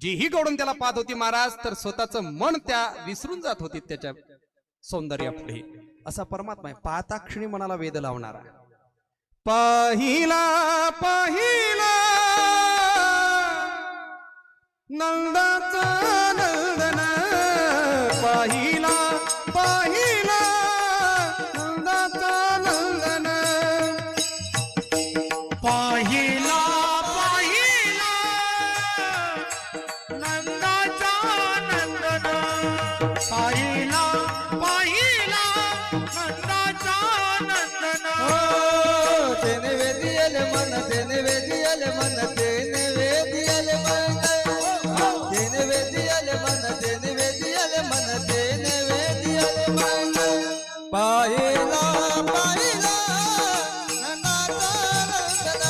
जीही गोडून त्याला पाहत होती महाराज तर स्वतःचं मन त्या विसरून जात होती त्याच्या सौंदर्यापुढे. असा परमात्मा आहे. पाहता क्षणी मनाला वेद लावणारा. पाहिला पाहिला नंदाचा नंदना. पाहिला पाहिला पाहिला पाहिला नंदाचा नंदन. हो, तेने वेदियल मन मन तेने वेदियल मन. तेने हो, मन तेने वेदियल मन मन. पाहिला पाहिला नंदाचा नंदन.